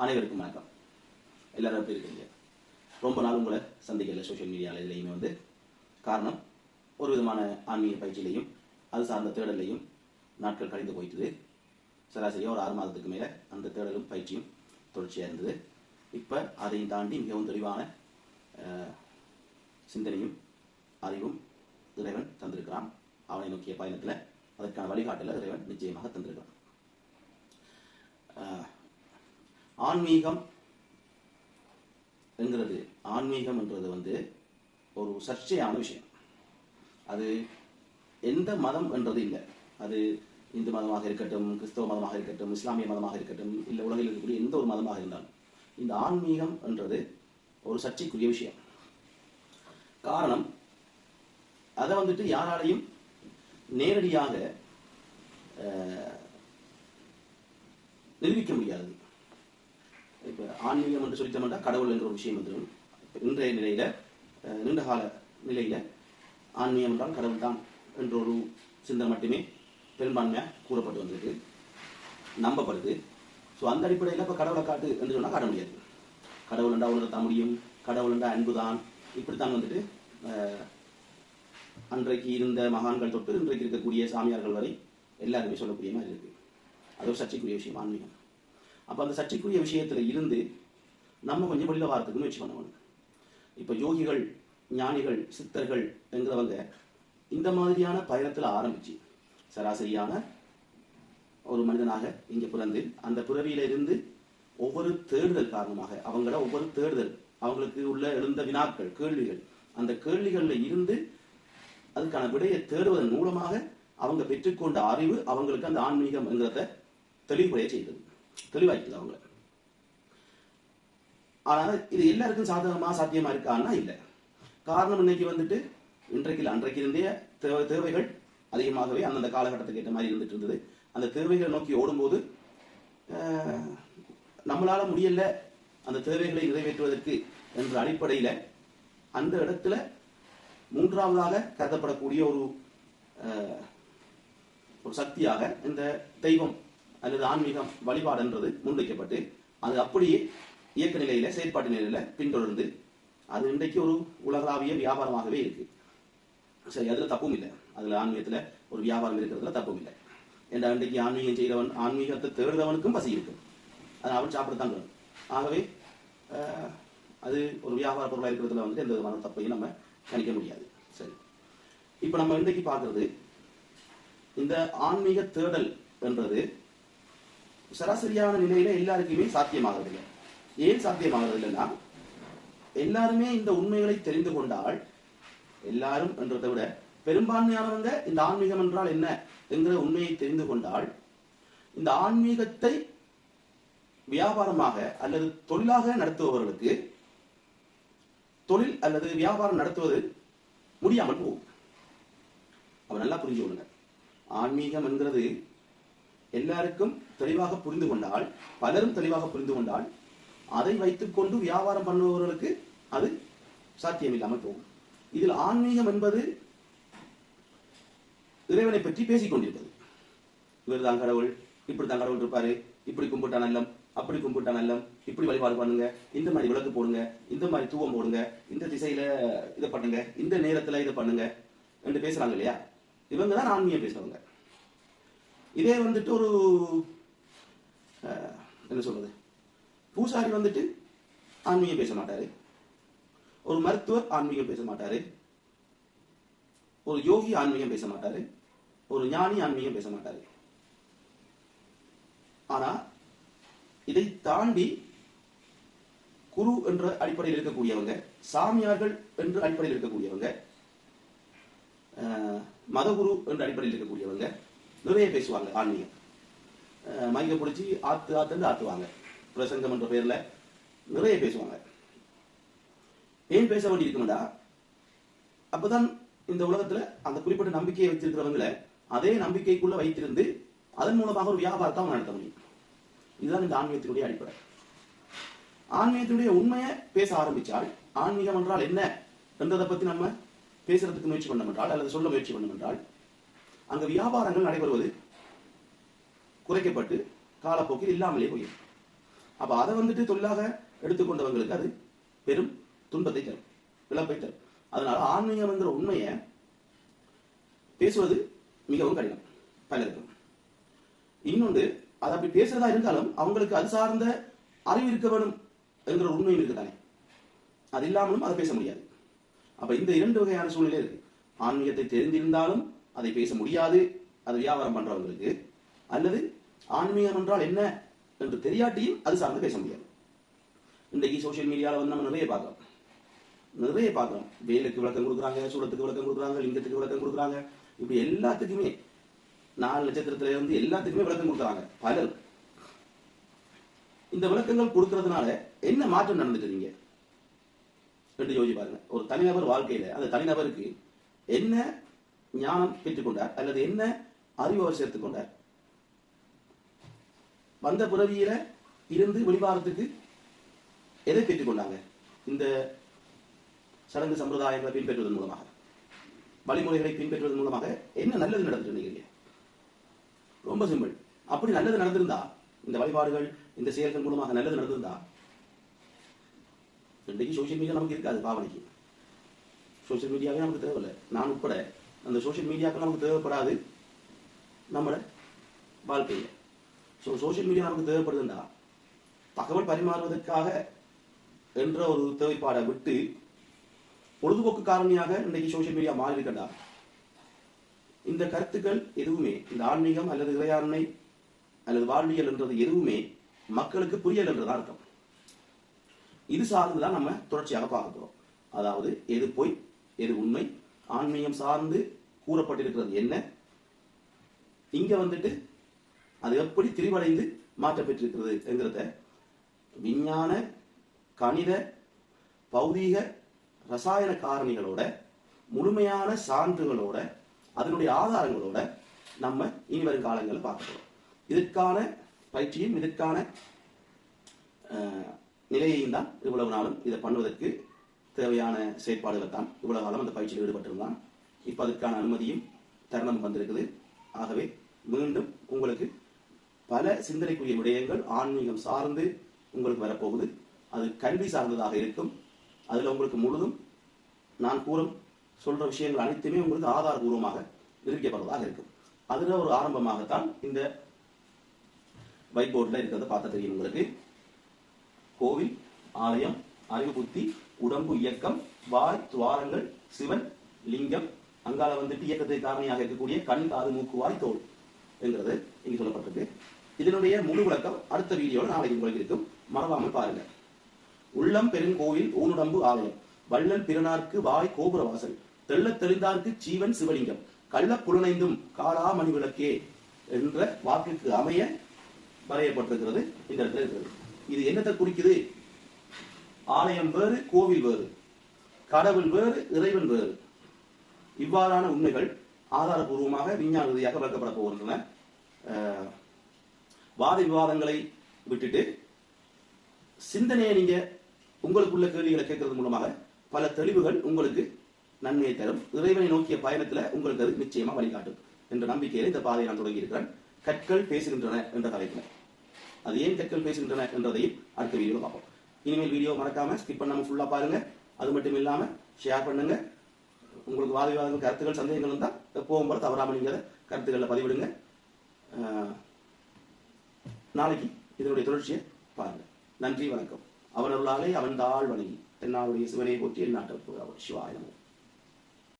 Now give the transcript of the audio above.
அனைவருக்கும் வணக்கம். எல்லாரும் எப்படி இருக்கீங்க? ரொம்ப நாள் உங்களை சந்திக்கல சோஷியல் மீடியாவில் இதுலையுமே வந்து. காரணம் ஒரு விதமான ஆன்மீக பயிற்சியிலையும் அது சார்ந்த தேடலையும் நாட்கள் கழிந்து போயிட்டுது. சராசரியாக ஒரு ஆறு மாதத்துக்கு மேலே அந்த தேடலும் பயிற்சியும் தொடர்ச்சியாக இருந்தது. இப்போ அதையும் தாண்டி மிகவும் தெளிவான சிந்தனையும் அறிவும் இறைவன் தந்திருக்கிறான். அவனை நோக்கிய பயணத்தில் அதற்கான வழிகாட்டலை இறைவன் நிச்சயமாக தந்திருக்கிறான். ஆன்மீகம் என்கிறது. ஆன்மீகம் என்றது வந்து ஒரு சர்ச்சையான விஷயம். அது எந்த மதம் என்றது இல்லை. அது இந்து மதமாக இருக்கட்டும் கிறிஸ்தவ மதமாக இருக்கட்டும் இஸ்லாமிய மதமாக இருக்கட்டும் இல்லை உலகில் இருக்கக்கூடிய எந்த ஒரு மதமாக இருந்தாலும் இந்த ஆன்மீகம் என்றது ஒரு சர்ச்சைக்குரிய விஷயம். காரணம் அதை வந்துட்டு யாராலையும் நேரடியாக நிரூபிக்க முடியாது. ஆன்மீகம் என்று சொல்லிட்டோம்னா கடவுள் என்ற ஒரு விஷயம் வந்துடும். இன்றைய நிலையில நீண்ட கால நிலையில ஆன்மீகம் என்றால் கடவுள் தான் என்ற ஒரு சிந்தனை மட்டுமே பெரும்பான்மையாக கூறப்பட்டு வந்திருக்கு. நம்பப்படுது. ஸோ அந்த அடிப்படையில் இப்போ கடவுளை காட்டு என்று சொன்னால் காட்ட முடியாது. கடவுள் என்றால் உணர்த்த முடியும். கடவுள் என்றா அன்புதான். இப்படித்தான் வந்துட்டு அன்றைக்கு இருந்த மகான்கள் தொட்டு இன்றைக்கு இருக்கக்கூடிய சாமியார்கள் வரை எல்லாருமே சொல்லக்கூடிய மாதிரி இருக்கு. அது ஒரு சர்ச்சைக்குரிய விஷயம் ஆன்மீகம். அப்போ அந்த சர்ச்சைக்குரிய விஷயத்தில் இருந்து நம்ம கொஞ்சம் வெளியில் வாரத்துக்கு முயற்சி பண்ணுவாங்க இப்போ யோகிகள் ஞானிகள் சித்தர்கள் என்கிறவங்க இந்த மாதிரியான பயணத்தில் ஆரம்பிச்சு சராசரியான ஒரு மனிதனாக இங்கே பிறந்து அந்த பிறவியிலிருந்து ஒவ்வொரு தேடுதல் காரணமாக அவங்கள ஒவ்வொரு தேடுதல் அவங்களுக்கு உள்ள எழுந்த வினாக்கள் கேள்விகள் அந்த கேள்விகளில் இருந்து அதுக்கான விடையை தேடுவதன் மூலமாக அவங்க பெற்றுக்கொண்ட அறிவு அவங்களுக்கு அந்த ஆன்மீகம் என்கிறத தெளிவுபடைய செய்தது. தெளிவாக்கிது அவங்க ஆனால் இது எல்லாருக்கும் சாதகமாக சாத்தியமாக இருக்கான்னா இல்லை. காரணம் இன்னைக்கு வந்துட்டு இன்றைக்கு அன்றைக்கு இருந்தே தேவை தேவைகள் அதிகமாகவே அந்தந்த காலகட்டத்துக்கு ஏற்ற மாதிரி இருந்துட்டு இருந்தது. அந்த தேவைகளை நோக்கி ஓடும்போது நம்மளால முடியல அந்த தேவைகளை நிறைவேற்றுவதற்கு என்ற அடிப்படையில் அந்த இடத்துல மூன்றாவதாக கருதப்படக்கூடிய ஒரு ஒரு சக்தியாக இந்த தெய்வம் அல்லது ஆன்மீகம் வழிபாடு என்றது முன்வைக்கப்பட்டு அது அப்படியே இயக்க நிலையில செயற்பாட்டு நிலையில பின்தொடர்ந்து அது இன்றைக்கு ஒரு உலகளாவிய வியாபாரமாகவே இருக்கு. சரி அதுல தப்பும் இல்லை. அதுல ஆன்மீகத்துல ஒரு வியாபாரம் இருக்கிறதுல தப்பும் இல்லை. ஏன்டா இன்றைக்கு ஆன்மீகம் செய்கிறவன் ஆன்மீகத்தை தேடுறவனுக்கும் பசி இருக்கும் அதை அவன் சாப்பிடத்தான் வேணும் ஆகவே அது ஒரு வியாபார பொருளாக இருக்கிறதுல வந்து எந்த விதமான தப்பையும் நம்ம கணிக்க முடியாது. சரி. இப்போ நம்ம இன்றைக்கு பார்க்கறது இந்த ஆன்மீக தேடல் என்றது சராசரியான நிலையில எல்லாருக்குமே சாத்தியமாகறதில்லை ஏன் சாத்தியமாகறதில்லைன்னா எல்லாருமே இந்த உண்மைகளை தெரிந்து கொண்டால் எல்லாரும் என்றதை விட பெரும்பான்மையானவங்க இந்த ஆன்மீகம் என்றால் என்ன என்கிற உண்மையை தெரிந்து கொண்டால் இந்த ஆன்மீகத்தை வியாபாரமாக அல்லது தொழிலாக நடத்துபவர்களுக்கு தொழில் அல்லது வியாபாரம் நடத்துவது முடியாமல் போகும். அவர் நல்லா புரிஞ்சு கொள்ளுங்க ஆன்மீகம் என்கிறது எல்லாருக்கும் தெளிவாக புரிந்து கொண்டால் பலரும் தெளிவாக புரிந்து கொண்டால் அதை வைத்துக்கொண்டு வியாபாரம் பண்ணுபவர்களுக்கு அது சாத்தியமில்லாமல் போகும். இதில் ஆன்மீகம் என்பது இறைவனை பற்றி பேசிக் கொண்டிருப்பது இவர்தான் கடவுள் இப்படி தான் கடவுள் இருப்பாரு இப்படி கும்பிட்டா நல்லம் அப்படி கும்பிட்டா நல்லம் இப்படி வழிபாடு பண்ணுங்க இந்த மாதிரி விளக்கு போடுங்க இந்த மாதிரி தூவம் போடுங்க இந்த திசையில இதை பண்ணுங்க இந்த நேரத்துல இதை பண்ணுங்க என்று பேசுறாங்க இல்லையா? இவங்க தான் ஆன்மீகம் பேசுறவங்க. இதே வந்துட்டு ஒரு என்ன சொல்றது? பூசாரி வந்துட்டு ஆன்மீகம் பேச மாட்டாரு. ஒரு மருத்துவர் ஆன்மீகம் பேச மாட்டாரு. ஒரு யோகி ஆன்மீகம் பேச மாட்டாரு. ஒரு ஞானி ஆன்மீகம் பேச மாட்டாரு. ஆனா இதை தாண்டி குரு என்ற அடிப்படையில் இருக்கக்கூடியவங்க சாமியார்கள் என்ற அடிப்படையில் இருக்கக்கூடியவங்க மதகுரு என்ற அடிப்படையில் இருக்கக்கூடியவங்க நிறைய பேசுவாங்க ஆன்மீகம். அஹ், மைக்க பிடிச்சி ஆத்து ஆத்துன்னு ஆத்துவாங்க. பிரசங்கம் என்ற பேர்ல நிறைய பேசுவாங்க. ஏன் பேச வேண்டி இருக்கும்டா அப்பதான் இந்த உலகத்துல அந்த குறிப்பிட்ட நம்பிக்கையை வைத்திருக்கிறவங்கள அதே நம்பிக்கைக்குள்ள வைத்திருந்து அதன் மூலமாக ஒரு வியாபாரத்தை அவன் நடத்த முடியும். இதுதான் இந்த ஆன்மீகத்தினுடைய அடிப்படை. ஆன்மீகத்தினுடைய உண்மையை பேச ஆரம்பிச்சால் ஆன்மீகம் என்றால் என்ன என்றதை பத்தி நம்ம பேசுறதுக்கு முயற்சி பண்ணமென்றால் அல்லது சொல்ல முயற்சி பண்ணமென்றால் என்றால் வியாபாரங்கள் நடைபெறுவது குறைக்கப்பட்டு காலப்போக்கில் இல்லாமலே போயிடும். அப்ப அதை வந்துட்டு தொழிலாக எடுத்துக்கொண்டவங்களுக்கு அது பெரும் துன்பத்தை தரும் இழப்பை தரும். அதனால ஆன்மீகம் என்கிற உண்மையை பேசுவது மிகவும் கடினம் பலருக்கும். இன்னொன்று அது அப்படி பேசுறதா இருந்தாலும் அவங்களுக்கு அது சார்ந்த அறிவு இருக்க வேணும் என்கிற உண்மையும் இருக்கு தானே அது இல்லாமலும் அதை பேச முடியாது. அப்ப இந்த இரண்டு வகையான சூழ்நிலை இருக்கு. ஆன்மீகத்தை தெரிந்திருந்தாலும் அதை பேச முடியாது. அது வியாபாரம் பண்றவங்களுக்கு. அல்லது ஆன்மீகம் என்றால் என்ன என்று தெரியாட்டியும் அது சார்ந்து பேச முடியாது. இன்றைக்கு சோசியல் மீடியாவில் வந்து நம்ம நிறைய பார்க்கலாம் நிறைய பார்க்கலாம் வேலுக்கு விளக்கம் கொடுக்குறாங்க சூடத்துக்கு விளக்கம் கொடுக்குறாங்க லிங்கத்துக்கு விளக்கம் கொடுக்குறாங்க. இப்படி எல்லாத்துக்குமே நாலு நட்சத்திரத்துல இருந்து எல்லாத்துக்குமே விளக்கம் கொடுக்குறாங்க. பலர். இந்த விளக்கங்கள் கொடுக்கறதுனால என்ன மாற்றம் நடந்துட்டு ரெண்டு யோசிச்சு பாருங்க. ஒரு தனிநபர் வாழ்க்கையில அந்த தனிநபருக்கு என்ன ஞானம் பெற்றுக்கொண்டார். அல்லது என்ன அறிவு அவர் சேர்த்துக் கொண்டார்? வந்த புறவியில இருந்து வெளிவாரத்துக்கு எதை பெற்றுக்கொண்டாங்க இந்த சடங்கு சம்பிரதாயங்களை பின்பற்றுவதன் மூலமாக. வழிமுறைகளை பின்பற்றுவதன் மூலமாக என்ன நல்லது நடந்துட்டு ரொம்ப சிம்பிள் அப்படி நல்லது நடந்திருந்தா இந்த வழிபாடுகள் இந்த செயல்கள் மூலமாக நல்லது நடந்திருந்தா இன்றைக்கு சோசியல் மீடியா நமக்கு இருக்காது பாவனைக்கு. சோசியல் மீடியாவே நமக்கு தேவையில்லை. நான் உட்பட அந்த சோஷியல் மீடியாக்கள் நமக்கு தேவைப்படாது நம்மளோட வாழ்க்கையில். ஸோ சோஷியல் மீடியா நமக்கு தேவைப்படுதுண்டா தகவல் பரிமாறுவதற்காக என்ற ஒரு தேவைப்பாடை விட்டு பொழுதுபோக்கு காரணியாக இன்றைக்கு சோஷியல் மீடியா மாறி இருக்கண்டா இந்த கருத்துக்கள் எதுவுமே இந்த ஆன்மீகம் அல்லது இறையாண்மை அல்லது வாழ்வியல் என்றது எதுவுமே மக்களுக்கு புரியல் என்றுதான் அர்த்தம். இது சார்ந்துதான் நம்ம தொடர்ச்சியாக பார்க்க போறோம். அதாவது எது பொய் எது உண்மை ஆன்மீகம் சார்ந்து கூறப்பட்டிருக்கிறது. என்ன? இங்க வந்துட்டு அது எப்படி திரிவடைந்து மாற்றப்பெற்றிருக்கிறது என்கிறத விஞ்ஞான கணித பௌதீக ரசாயன காரணிகளோட முழுமையான சான்றுகளோட அதனுடைய ஆதாரங்களோட நம்ம இனி வரும் காலங்களில் பார்க்கிறோம் இதற்கான பயிற்சியும் இதற்கான நிலையையும் தான் இவ்வளவு நாளும் இதை பண்ணுவதற்கு தேவையான செயற்பாடுகளை தான் இவ்வளவு காலம் அந்த பயிற்சியில் ஈடுபட்டிருந்தான். இப்போ அதுக்கான அனுமதியும் தருணம் வந்திருக்குது. ஆகவே மீண்டும் உங்களுக்கு பல சிந்தனைக்குரிய விடயங்கள் ஆன்மீகம் சார்ந்து உங்களுக்கு வரப்போகுது. அது கல்வி சார்ந்ததாக இருக்கும். அதில் உங்களுக்கு முழுதும் நான் கூறும் சொல்ற விஷயங்கள் அனைத்துமே உங்களுக்கு ஆதாரபூர்வமாக நிரூபிக்கப்படுவதாக இருக்கும். அதில் ஒரு ஆரம்பமாகத்தான் இந்த வைட் போர்டில் இருக்கிறத பார்த்த தெரியும் உங்களுக்கு. கோவில் ஆலயம் அறிவு புத்தி உடம்பு இயக்கம் வாய் துவாரங்கள் சிவன் லிங்கம் அங்கால வந்துட்டு இயக்கத்தை காரணியாக இருக்கக்கூடிய கண் காது மூக்கு வாய் தோல் என்கிறது இங்கு சொல்லப்பட்டிருக்கு. இதனுடைய முழு விளக்கம் அடுத்த வீடியோல நாளைக்கு உங்களுக்கு இருக்கும். மறவாமல் பாருங்க. உள்ளம் பெருங்கோயில் ஊனுடம்பு ஆலயம். வள்ளல் பிறனார்க்கு வாய் கோபுரவாசல் தெள்ள தெள்ளத் தெளிந்தார்க்கு ஜீவன் சிவலிங்கம். கள்ள புலனைந்தும் காலாமணி விளக்கே என்ற வாக்கிற்கு அமைய வரையப்பட்டிருக்கிறது. இந்த இடத்துல இருக்கிறது. இது என்னத்தை குறிக்குது? ஆலயம் வேறு கோவில் வேறு கடவுள் வேறு இறைவன் வேறு. இவ்வாறான உண்மைகள் ஆதாரபூர்வமாக விஞ்ஞான ரீதியாக விளக்கப்பட போகின்றன. வாத விவாதங்களை விட்டுட்டு சிந்தனையை நீங்க உங்களுக்குள்ள கேள்விகளை கேட்கறது மூலமாக பல தெளிவுகள் உங்களுக்கு நன்மையை தரும். இறைவனை நோக்கிய பயணத்துல உங்களுக்கு அது நிச்சயமா வழிகாட்டும் என்ற நம்பிக்கையில இந்த பாதையை நான் தொடங்கி இருக்கிறேன் கற்கள் பேசுகின்றன என்ற தலைப்பில். அது ஏன் கற்கள் பேசுகின்றன என்றதையும் அடுத்த வீடியோல பார்ப்போம். இனிமேல் வீடியோ மறக்காம ஸ்கிப் பண்ணாம ஃபுல்லா பாருங்க. அது மட்டும் இல்லாம ஷேர் பண்ணுங்க. உங்களுக்கு வாத விவாதங்கள் கருத்துக்கள் சந்தேகங்கள் இருந்தால் எப்பவும் போல தவறாம நீங்க அதை கருத்துக்களை பதிவிடுங்க நாளைக்கு இதனுடைய தொடர்ச்சியை பாருங்க. நன்றி வணக்கம். அவன் அருளாலே அவன் தாழ் வணங்கி தென்னாவுடைய சிவனை போற்றி என் நாட்டை சிவாய நமோ.